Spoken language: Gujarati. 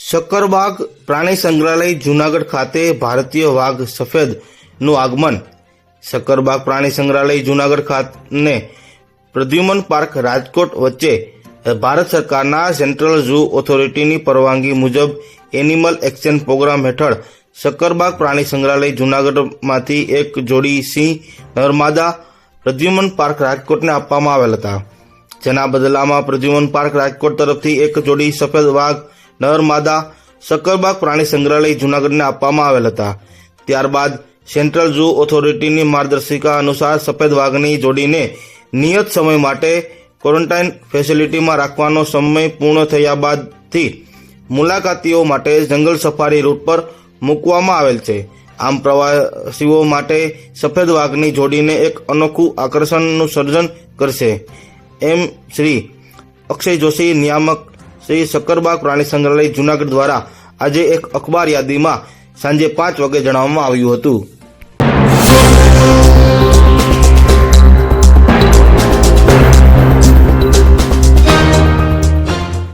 શક્કરબાગ પ્રાણી સંગ્રહાલય જૂનાગઢ ખાતે ભારતીય વાઘ સફેદનું આગમન. શક્કરબાગ પ્રાણી સંગ્રહાલય જૂનાગઢ ખાતે પ્રદ્યુમન પાર્ક રાજકોટ વચ્ચે ભારત સરકારના સેન્ટ્રલ ઝૂ ઓથોરિટીની પરવાનગી મુજબ એનિમલ એક્સચેન્જ પ્રોગ્રામ હેઠળ શક્કરબાગ પ્રાણી સંગ્રહાલય જૂનાગઢમાંથી એક જોડી સિંહ નર્મદા પ્રદ્યુમન પાર્ક રાજકોટને આપવામાં આવેલ હતા. જેના બદલામાં પ્રદ્યુમન પાર્ક રાજકોટ તરફથી એક જોડી સફેદ વાઘ નર માદા શક્કરબાગ પ્રાણી સંગ્રહાલય જૂનાગઢને આપવામાં આવેલ હતા. ત્યારબાદ સેન્ટ્રલ ઝૂ ઓથોરિટીની માર્ગદર્શિકા અનુસાર સફેદ વાઘની જોડીને નિયત સમય માટે ક્વોરન્ટાઇન ફેસિલિટીમાં રાખવાનો સમય પૂર્ણ થયા બાદથી મુલાકાતીઓ માટે જંગલ સફારી રૂટ પર મૂકવામાં આવેલ છે. આમ પ્રવાસીઓ માટે સફેદ વાઘની જોડીને એક અનોખું આકર્ષણનું સર્જન કરશે. એમ શ્રી અક્ષય જોશી નિયામક શ્રી શક્કરબાગ પ્રાણી સંગ્રહાલય જુનાગઢ દ્વારા આજે એક અખબાર યાદીમાં સાંજે પાંચ વાગે જણાવવામાં આવ્યું હતું.